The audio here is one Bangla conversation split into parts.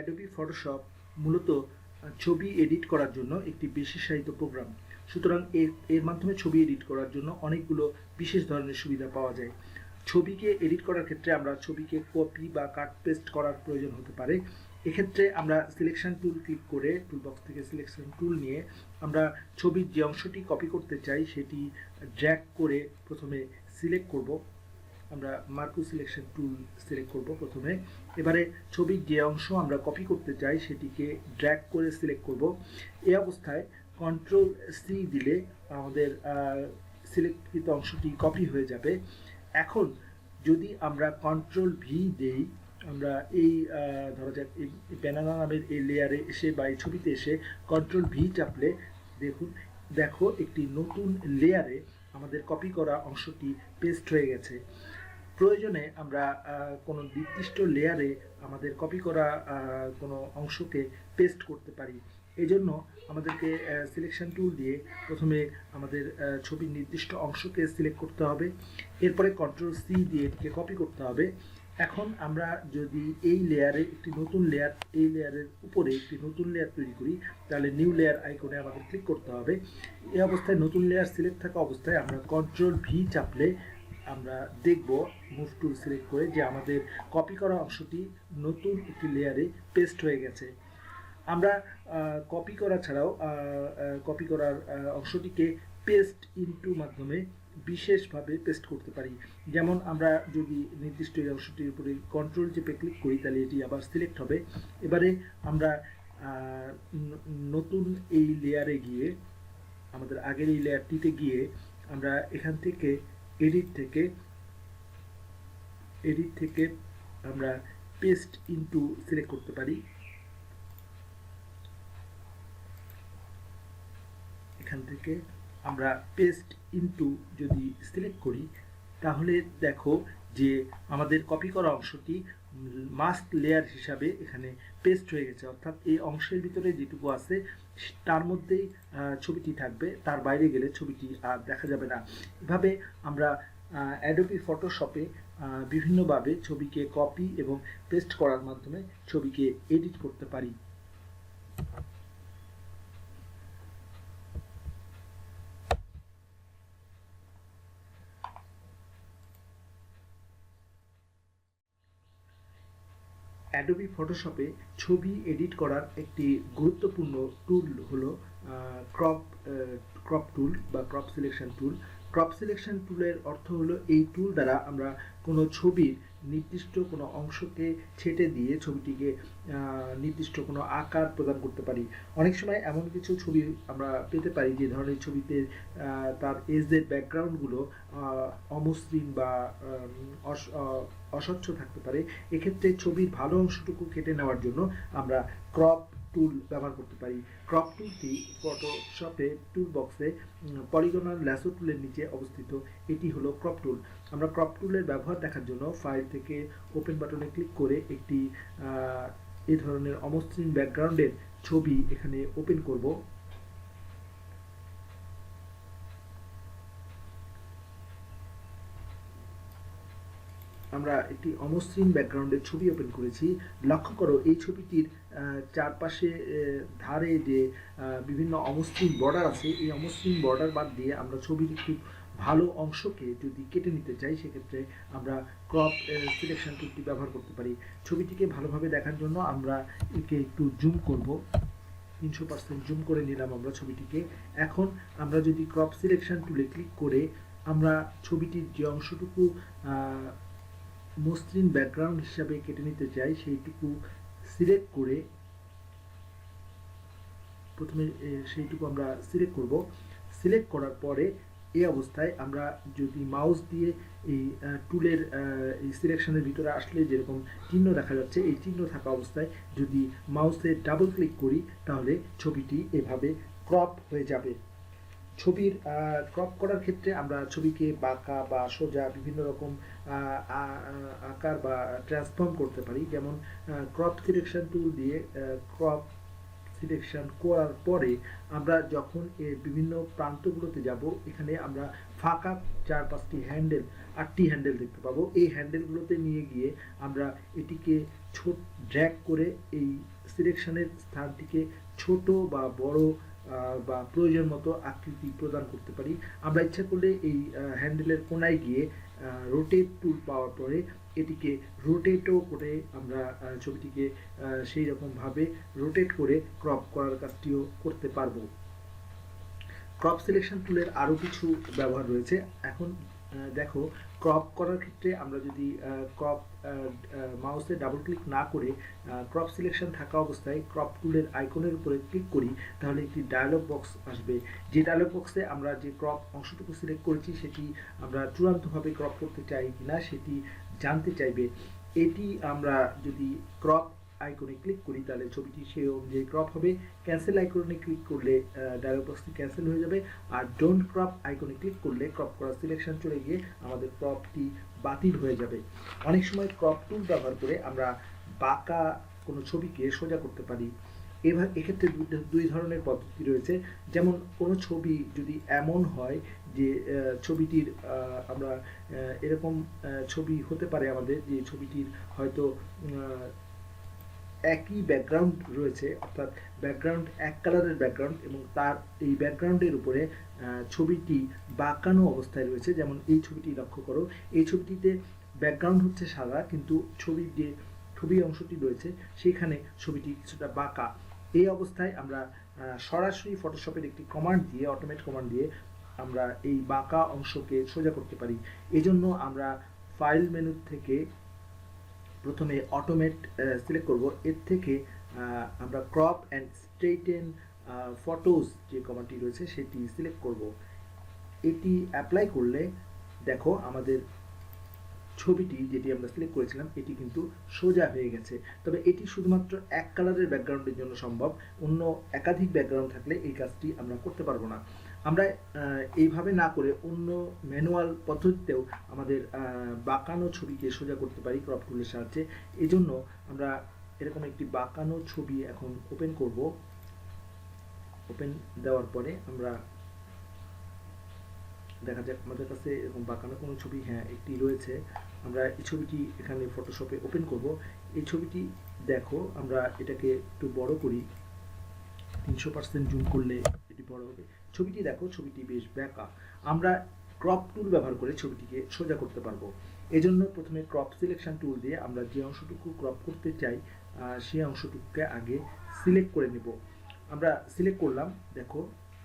অ্যাডোবি ফটোশপ মূলত ছবি এডিট করার জন্য একটি বিশেষায়িত প্রোগ্রাম সুতরাং এর এর মাধ্যমে ছবি এডিট করার জন্য অনেকগুলো বিশেষ ধরনের সুবিধা পাওয়া যায়। ছবিকে এডিট করার ক্ষেত্রে আমরা ছবিকে কপি বা কাট পেস্ট করার প্রয়োজন হতে পারে। এক্ষেত্রে আমরা সিলেকশন টুল ক্লিক করে টুলবক্স থেকে সিলেকশন টুল নিয়ে আমরা ছবির যে অংশটি কপি করতে চাই, সেটি ড্র্যাগ করে প্রথমে সিলেক্ট করব। আমরা মার্কু সিলেকশন টুল সিলেক্ট করব প্রথমে। এবারে ছবির যে অংশ আমরা কপি করতে চাই, সেটিকে ড্র্যাগ করে সিলেক্ট করব। এই অবস্থায় কন্ট্রোল সি দিলে আমাদের সিলেক্টকৃত অংশটি কপি হয়ে যাবে। এখন যদি আমরা কন্ট্রোল ভি দেই, আমরা এই ধরা যাক, এই ব্যানানা নামের এই লেয়ারে এসে বা এই ছবিতে এসে কন্ট্রোল ভি চাপলে দেখুন, দেখো একটি নতুন লেয়ারে আমাদের কপি করা অংশটি পেস্ট হয়ে গেছে। প্রয়োজনে আমরা কোনো নির্দিষ্ট লেয়ারে আমাদের কপি করা কোনো অংশকে পেস্ট করতে পারি। এই জন্য আমাদেরকে সিলেকশন টুল দিয়ে প্রথমে আমাদের ছবির নির্দিষ্ট অংশকে সিলেক্ট করতে হবে। এরপরে কন্ট্রোল সি দিয়ে এটিকে কপি করতে হবে। এখন আমরা যদি এই লেয়ারে একটি নতুন লেয়ার এই লেয়ারের উপরে একটি নতুন লেয়ার তৈরি করি, তাহলে নিউ লেয়ার আইকনে আমাদের ক্লিক করতে হবে। এই অবস্থায় নতুন লেয়ার সিলেক্ট থাকা অবস্থায় আমরা কন্ট্রোল ভি চাপলে আমরা দেখব মুভ টুল সিলেক্ট করে যে আমাদের কপি করা অংশটি নতুন একটি লেয়ারে পেস্ট হয়ে গেছে। আমরা কপি করা ছাড়াও কপি করার অংশটিকে পেস্ট ইনটু মাধ্যমে বিশেষভাবে পেস্ট করতে পারি। যেমন আমরা যদি নির্দিষ্ট এই অংশটির উপরে কন্ট্রোল চেপে ক্লিক করি, তাহলে এটি আবার সিলেক্ট হবে। এবারে আমরা নতুন এই লেয়ারে গিয়ে, আমাদের আগের এই লেয়ারটিতে গিয়ে আমরা এখান থেকে এডিট থেকে এডিট থেকে আমরা পেস্ট ইনটু সিলেক্ট করতে পারি। এখান থেকে আমরা পেস্ট ইনটু যদি সিলেক্ট করি, তাহলে দেখো যে আমাদের কপি করা অংশটি মাস্ক লেয়ার হিসাবে এখানে পেস্ট হয়ে গেছে। অর্থাৎ এই অংশের ভিতরে যেটুকু আছে, তার মধ্যেই ছবিটি থাকবে। তার বাইরে গেলে ছবিটি আর দেখা যাবে না। এভাবে আমরা অ্যাডোবি ফটোশপে বিভিন্নভাবে ছবিকে কপি এবং পেস্ট করার মাধ্যমে ছবিকে এডিট করতে পারি। অ্যাডোবি ফটোশপে ছবি এডিট করার একটি গুরুত্বপূর্ণ টুল হল ক্রপ ক্রপ টুল বা crop selection tool crop selection টুলের অর্থ হলো এই টুল দ্বারা আমরা কোনো ছবির নির্দিষ্ট কোনো অংশকে ছেটে দিয়ে ছবিটিকে নির্দিষ্ট কোনো আকার প্রদান করতে পারি। অনেক সময় এমন কিছু ছবি আমরা পেতে পারি যে ধরনের ছবিতে তার এজের ব্যাকগ্রাউন্ডগুলো অমসৃণ বা অস্বচ্ছ থাকতে পারে। এক্ষেত্রে ছবির ভালো অংশটুকু কেটে নেওয়ার জন্য আমরা ক্রপ টুল ব্যবহার করতে পারি। ক্রপ টুলটি ফটোশপে টুল বক্সে পলিগনাল ল্যাসো টুলের নিচে অবস্থিত। এটি হলো ক্রপ টুল আমরা ক্রপ টুলের ব্যবহার দেখার জন্য ফাইল থেকে ওপেন বাটনে ক্লিক করে একটি এ ধরনের অমসৃণ ব্যাকগ্রাউন্ডের ছবি এখানে ওপেন করব। আমরা একটি অমসৃণ ব্যাকগ্রাউন্ডের ছবি ওপেন করেছি। লক্ষ্য করো, এই ছবিটির চারপাশে ধারে যে বিভিন্ন অমসৃণ বর্ডার আছে, এই অমসৃণ বর্ডার বাদ দিয়ে আমরা ছবির একটি ভালো অংশকে যদি কেটে নিতে চাই, সেক্ষেত্রে আমরা ক্রপ সিলেকশন টুলটি ব্যবহার করতে পারি। ছবিটিকে ভালোভাবে দেখার জন্য আমরা একে একটু জুম করব। তিনশো পার্সেন্ট জুম করে নিলাম আমরা ছবিটিকে। এখন আমরা যদি ক্রপ সিলেকশন টুলে ক্লিক করে আমরা ছবিটির যে অংশটুকু মসৃণ ব্যাকগ্রাউন্ড হিসাবে কেটে নিতে চাই, সেইটুকু সিলেক্ট করে প্রথমে সেইটুকু আমরা সিলেক্ট করব। সিলেক্ট করার পরে এই অবস্থায় আমরা যদি মাউস দিয়ে এই টুলের এই সিলেকশনের ভিতরে আসলে যেরকম চিহ্ন দেখা যাচ্ছে, এই চিহ্ন থাকা অবস্থায় যদি মাউসে ডাবল ক্লিক করি, তাহলে ছবিটি এভাবে ক্রপ হয়ে যাবে। ছবির ক্রপ করার ক্ষেত্রে আমরা ছবিকে বাঁকা বা সোজা বিভিন্ন রকম আকার বা ট্রান্সফর্ম করতে পারি। যেমন ক্রপ সিলেকশন টুল দিয়ে ক্রপ সিলেকশন করার পরে আমরা যখন এর বিভিন্ন প্রান্তগুলোতে যাব, এখানে আমরা ফাঁকা চার পাঁচটি হ্যান্ডেল আটটি হ্যান্ডেল দেখতে পাবো। এই হ্যান্ডেলগুলোতে নিয়ে গিয়ে আমরা এটিকে ছোট ড্র্যাগ করে এই সিলেকশনের স্থানটিকে ছোট বা বড় বা প্রয়োজন মতো আকৃতি প্রদান করতে পারি। আমরা ইচ্ছা করলে এই হ্যান্ডেলের কোনায় গিয়ে রোটেট টুল পাওয়ার পরে এটিকে রোটেটও করে আমরা ছবিটিকে সেই রকমভাবে রোটেট করে ক্রপ করার কাজটিও করতে পারব। ক্রপ সিলেকশন টুলের আরও কিছু ব্যবহার রয়েছে। এখন দেখো ক্রপ করার ক্ষেত্রে আমরা যদি ক্রপ মাউসে ডাবল ক্লিক না করে ক্রপ সিলেকশন থাকা অবস্থায় ক্রপ টুলের আইকনের উপরে ক্লিক করি, তাহলে একটি ডায়লগ বক্স আসবে। যে ডায়লগ বক্সে আমরা যে ক্রপ অংশটুকু সিলেক্ট করেছি, সেটি আমরা চূড়ান্তভাবে ক্রপ করতে চাই কিনা, সেটি জানতে চাইবে। এটি আমরা যদি ক্রপ আইকনে ক্লিক করি, তাহলে ছবিটি সেই অনুযায়ী ক্রপ হবে। ক্যান্সেল আইকনে ক্লিক করলে ডায়লগ বক্সটি ক্যান্সেল হয়ে যাবে। আর ডোন্ট ক্রপ আইকনে ক্লিক করলে ক্রপ করার সিলেকশন চলে গিয়ে আমাদের ক্রপটি বাতিল হয়ে যাবে। অনেক সময় ক্রপ টুল ব্যবহার করে আমরা বাঁকা কোনো ছবিকে সোজা করতে পারি। এভাবে এক্ষেত্রে দুই ধরনের পদ্ধতি রয়েছে। যেমন কোনো ছবি যদি এমন হয় যে ছবিটির আমরা এরকম ছবি হতে পারে আমাদের যে ছবিটির হয়তো একই ব্যাকগ্রাউন্ড রয়েছে, অর্থাৎ ব্যাকগ্রাউন্ড এক কালারের ব্যাকগ্রাউন্ড এবং তার এই ব্যাকগ্রাউন্ডের উপরে ছবিটি বাঁকানো অবস্থায় রয়েছে। যেমন এই ছবিটি লক্ষ্য করো, এই ছবিটিতে ব্যাকগ্রাউন্ড হচ্ছে সাদা, কিন্তু ছবির যে ছবি অংশটি রয়েছে, সেখানে ছবিটি কিছুটা বাঁকা। এই অবস্থায় আমরা সরাসরি ফটোশপের একটি কমান্ড দিয়ে অটোমেট কমান্ড দিয়ে আমরা এই বাঁকা অংশকে সোজা করতে পারি। এজন্য আমরা ফাইল মেনু থেকে প্রথমে অটোমেট সিলেক্ট করব। এর থেকে আমরা ক্রপ অ্যান্ড স্ট্রেইটেন ফটোজ যে কমান্ডটি রয়েছে সেটি সিলেক্ট করব। এটি অ্যাপ্লাই করলে, দেখো আমাদের ছবিটি যেটি আমরা সিলেক্ট করেছিলাম, এটি কিন্তু সোজা হয়ে গেছে। তবে এটি শুধুমাত্র এক কালারের ব্যাকগ্রাউন্ডের জন্য সম্ভব। অন্য একাধিক ব্যাকগ্রাউন্ড থাকলে এই কাজটি আমরা করতে পারব না। আমরা এইভাবে না করে অন্য ম্যানুয়াল পদ্ধতিতেও আমাদের বাঁকানো ছবিকে সোজা করতে পারি ক্রপ টুলের সাহায্যে। এই জন্য আমরা এরকম একটি বাঁকানো ছবি এখন ওপেন করব। ওপেন দেওয়ার পরে আমরা দেখা যাক, আমাদের কাছে এরকম বাঁকানো কোনো ছবি হ্যাঁ একটি রয়েছে। আমরা এই ছবিটি এখানে ফটোশপে ওপেন করব। এই ছবিটি দেখো, আমরা এটাকে একটু বড় করি। তিনশো পার্সেন্ট জুম করলে এটি বড় হবে। ছবিটি দেখো, ছবিটি বেশ ব্যাকা। আমরা ক্রপ টুল ব্যবহার করে ছবিটিকে সোজা করতে পারব। এজন্য প্রথমে ক্রপ সিলেকশন টুল দিয়ে আমরা যে অংশটুকু ক্রপ করতে চাই সেই অংশটুকুকে আগে সিলেক্ট করে নেব। আমরা সিলেক্ট করলাম, দেখো,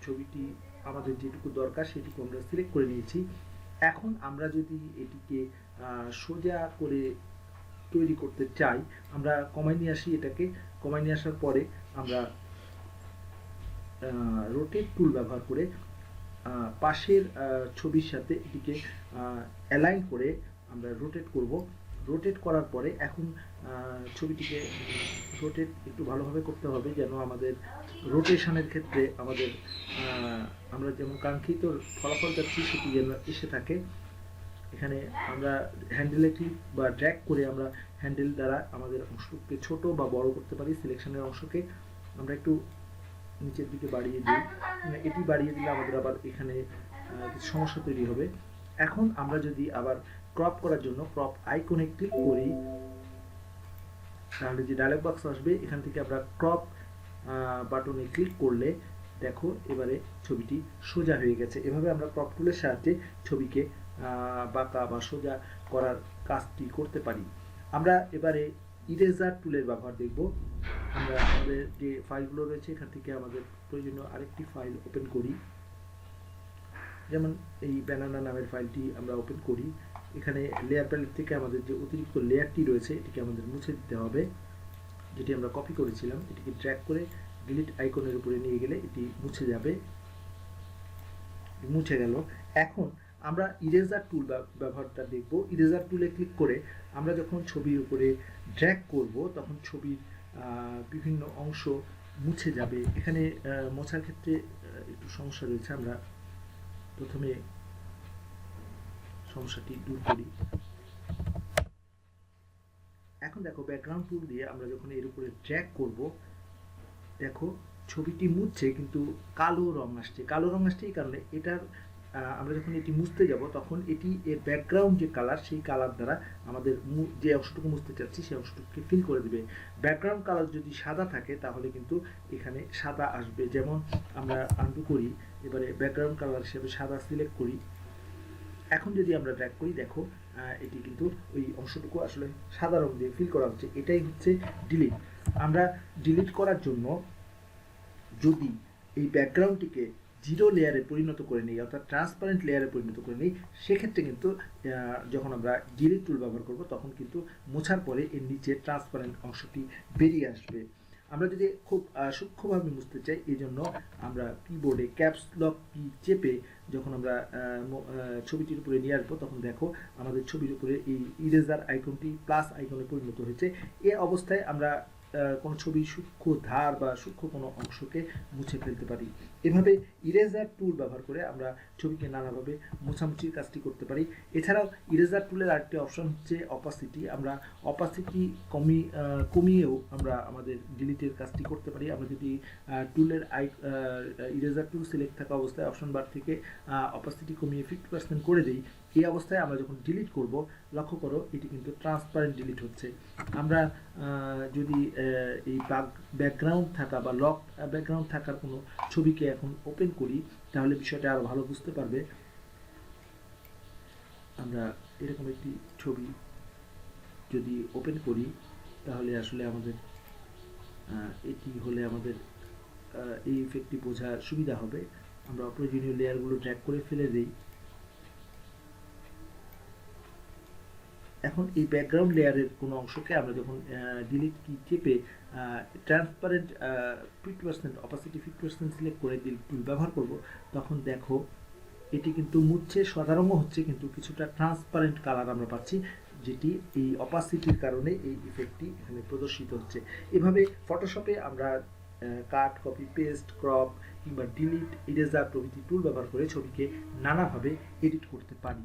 ছবিটি আমাদের যেটুকু দরকার সেটুকু আমরা সিলেক্ট করে নিয়েছি। এখন আমরা যদি এটিকে সোজা করে তৈরি করতে চাই, আমরা কমায় নিয়ে আসি এটাকে। কমায় নিয়ে আসার পরে আমরা রোটেট টুল ব্যবহার করে পাশের ছবির সাথে এটিকে অ্যালাইন করে আমরা রোটেট করব। রোটেট করার পরে এখন ছবিটিকে রোটেট একটু ভালোভাবে করতে হবে যেন আমাদের রোটেশনের ক্ষেত্রে আমাদের আমরা যেমন কাঙ্ক্ষিত ফলাফল যাচ্ছি সেটি যেন এসে থাকে। এখানে আমরা হ্যান্ডেলে ক্লিক বা ড্র্যাগ করে আমরা হ্যান্ডেল দ্বারা আমাদের অংশকে ছোট বা বড় করতে পারি সিলেকশনের অংশকে। আমরা একটু নিচের দিকে বাড়িয়ে দিই মানে এটি বাড়িয়ে দিলে আমাদের আবার এখানে কিছু সমস্যা তৈরি হবে। এখন আমরা যদি আবার ক্রপ করার জন্য ক্রপ আইকনে ক্লিক করি, তাহলে যে ডায়লগ বক্স আসবে, এখান থেকে আমরা ক্রপ বাটনে ক্লিক করলে, দেখো এবারে ছবিটি সোজা হয়ে গেছে। এভাবে আমরা ক্রপ টুলের সাহায্যে ছবিকে বাঁকা বা সোজা করার কাজটি করতে পারি। আমরা এবারে ইরেজার টুলের ব্যবহার দেখব। আমরা আমাদের যে ফাইলগুলো রয়েছে, এখান থেকে আমাদের প্রয়োজনীয় আরেকটি ফাইল ওপেন করি। যেমন এই ব্যানানা নামের ফাইলটি আমরা ওপেন করি। এখানে লেয়ার প্যালেট থেকে আমাদের যে অতিরিক্ত লেয়ারটি রয়েছে, এটিকে আমাদের মুছে দিতে হবে। যেটি আমরা কপি করেছিলাম, এটিকে ট্র্যাক করে ডিলিট আইকনের উপরে নিয়ে গেলে এটি মুছে যাবে। মুছে গেল। এখন আমরা ইরেজার টুল ব্যবহারটা দেখব। ইরেজার টুলে ক্লিক করে আমরা যখন ছবির উপরে ড্র্যাগ করব, তখন ছবির বিভিন্ন অংশ মুছে যাবে। এখানে মোছার ক্ষেত্রে একটু সমস্যা রয়েছে। আমরা প্রথমে সমস্যাটি দূর করি। এখন দেখো ব্যাকগ্রাউন্ড টুল দিয়ে আমরা যখন এর উপরে ট্র্যাক করব, দেখো, ছবিটি মুছছে, কিন্তু কালো রং আসছে। কালো রং আসছে এই কারণে এটার আমরা যখন এটি মুছতে যাব, তখন এটি এর ব্যাকগ্রাউন্ড যে কালার সেই কালার দ্বারা আমাদের যে অংশটুকু মুছতে চাচ্ছি, সেই অংশটুকুকে ফিল করে দিবে। ব্যাকগ্রাউন্ড কালার যদি সাদা থাকে, তাহলে কিন্তু এখানে সাদা আসবে। যেমন আমরা আন্ডু করি, এবারে ব্যাকগ্রাউন্ড কালার হিসেবে সাদা সিলেক্ট করি। এখন যদি আমরা ড্র্যাগ করি, দেখো এটি কিন্তু ওই অংশটুকু আসলে সাদা রং দিয়ে ফিল করা হচ্ছে। এটাই হচ্ছে ডিলিট আমরা ডিলিট করার জন্য যদি এই ব্যাকগ্রাউন্ডটিকে জিরো লেয়ারে পরিণত করে নিই, অর্থাৎ ট্রান্সপারেন্ট লেয়ারে পরিণত করে নিই, সেক্ষেত্রে কিন্তু যখন আমরা ডিলিট টুল ব্যবহার করব, তখন কিন্তু মোছার পরে এর নিচে ট্রান্সপারেন্ট অংশটি বেরিয়ে আসবে। আমরা যদি খুব সূক্ষ্মভাবে মুছতে চাই এই জন্য আমরা কিবোর্ডে ক্যাপস লক কি চেপে যখন আমরা ছবিটির উপরে নিয়ে আসব, তখন দেখো আমাদের ছবির উপরে এই ইরেজার আইকনটি প্লাস আইকনে পরিণত হয়েছে। এ অবস্থায় আমরা কোনো ছবির সূক্ষ্ম ধার বা সূক্ষ্ম কোনো অংশকে মুছে ফেলতে পারি। এভাবে ইরেজার টুল ব্যবহার করে আমরা ছবিকে নানাভাবে মোছামুছির কাজটি করতে পারি। এছাড়াও ইরেজার টুলের আরেকটি অপশন হচ্ছে অপাসিটি আমরা অপাসিটি কমি কমিয়েও আমরা আমাদের ডিলিটের কাজটি করতে পারি। আমরা যদি টুলের আই ইরেজার টুল সিলেক্ট থাকা অবস্থায় অপশন বার থেকে অপাসিটি কমিয়ে ফিফটি পার্সেন্ট করে দিই এই অবস্থায় আমরা যখন ডিলিট করব, লক্ষ্য করো এটি কিন্তু ট্রান্সপারেন্ট ডিলিট হচ্ছে। আমরা যদি এই ব্যাকগ্রাউন্ড থাকা বা লক ব্যাকগ্রাউন্ড থাকার কোনো ছবিকে এখন ওপেন করি, তাহলে বিষয়টা আরও ভালো বুঝতে পারবে। আমরা এরকম একটি ছবি যদি ওপেন করি, তাহলে আসলে আমাদের এটি হলে আমাদের এই ইফেক্টটি বোঝা সুবিধা হবে। আমরা অপ্রয়োজনীয় লেয়ারগুলো ট্র্যাক করে ফেলে দিই। এখন এই ব্যাকগ্রাউন্ড লেয়ারের কোনো অংশকে আমরা যখন ডিলিট কি চেপে transparent fifty percent opacity fifty percent select করে টুল ব্যবহার করব, তখন দেখো এটি কিন্তু মুছছে সাধারণ হচ্ছে, কিন্তু কিছুটা ট্রান্সপারেন্ট কালার আমরা পাচ্ছি, যেটি এই অপাসিটির কারণে এই ইফেক্টটি এখানে প্রদর্শিত হচ্ছে। এভাবে ফটোশপে আমরা কাট কপি পেস্ট ক্রপ কিংবা ডিলিট ইরেজার প্রভৃতি টুল ব্যবহার করে ছবিকে নানাভাবে এডিট করতে পারি।